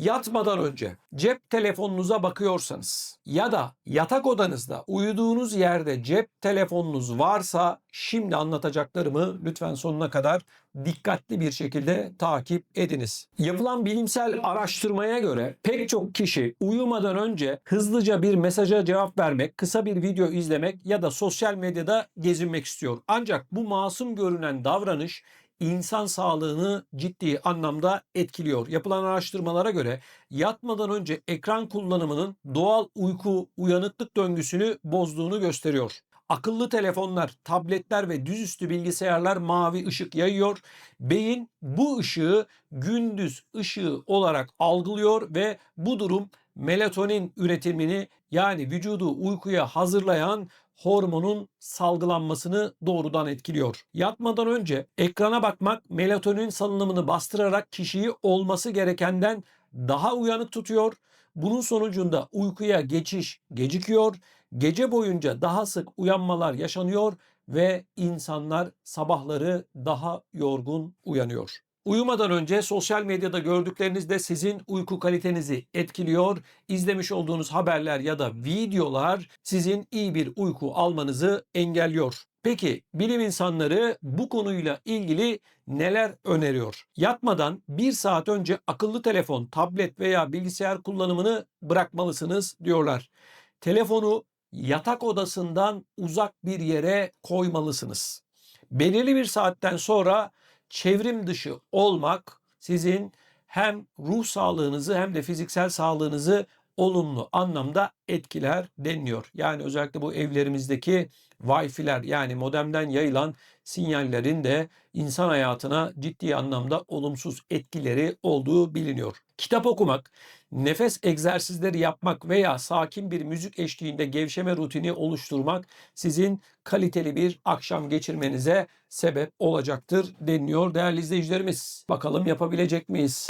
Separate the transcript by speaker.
Speaker 1: Yatmadan önce cep telefonunuza bakıyorsanız ya da yatak odanızda uyuduğunuz yerde cep telefonunuz varsa şimdi anlatacaklarımı lütfen sonuna kadar dikkatli bir şekilde takip ediniz. Yapılan bilimsel araştırmaya göre pek çok kişi uyumadan önce hızlıca bir mesaja cevap vermek, kısa bir video izlemek ya da sosyal medyada gezinmek istiyor. Ancak bu masum görünen davranış insan sağlığını ciddi anlamda etkiliyor. Yapılan araştırmalara göre yatmadan önce ekran kullanımının doğal uyku uyanıklık döngüsünü bozduğunu gösteriyor. Akıllı telefonlar, tabletler ve düzüstü bilgisayarlar mavi ışık yayıyor. Beyin bu ışığı gündüz ışığı olarak algılıyor ve bu durum melatonin üretimini yani vücudu uykuya hazırlayan hormonun salgılanmasını doğrudan etkiliyor. Yatmadan önce ekrana bakmak melatonin salınımını bastırarak kişiyi olması gerekenden daha uyanık tutuyor. Bunun sonucunda uykuya geçiş gecikiyor. Gece boyunca daha sık uyanmalar yaşanıyor ve insanlar sabahları daha yorgun uyanıyor. Uyumadan önce sosyal medyada gördükleriniz de sizin uyku kalitenizi etkiliyor. İzlemiş olduğunuz haberler ya da videolar sizin iyi bir uyku almanızı engelliyor. Peki bilim insanları bu konuyla ilgili neler öneriyor? Yatmadan bir saat önce akıllı telefon, tablet veya bilgisayar kullanımını bırakmalısınız diyorlar. Telefonu yatak odasından uzak bir yere koymalısınız. Belirli bir saatten sonra çevrim dışı olmak sizin hem ruh sağlığınızı hem de fiziksel sağlığınızı olumlu anlamda etkiler deniliyor. Yani özellikle bu evlerimizdeki Wi-Fi'ler yani modemden yayılan sinyallerin de insan hayatına ciddi anlamda olumsuz etkileri olduğu biliniyor. Kitap okumak, nefes egzersizleri yapmak veya sakin bir müzik eşliğinde gevşeme rutini oluşturmak sizin kaliteli bir akşam geçirmenize sebep olacaktır deniliyor değerli izleyicilerimiz. Bakalım yapabilecek miyiz?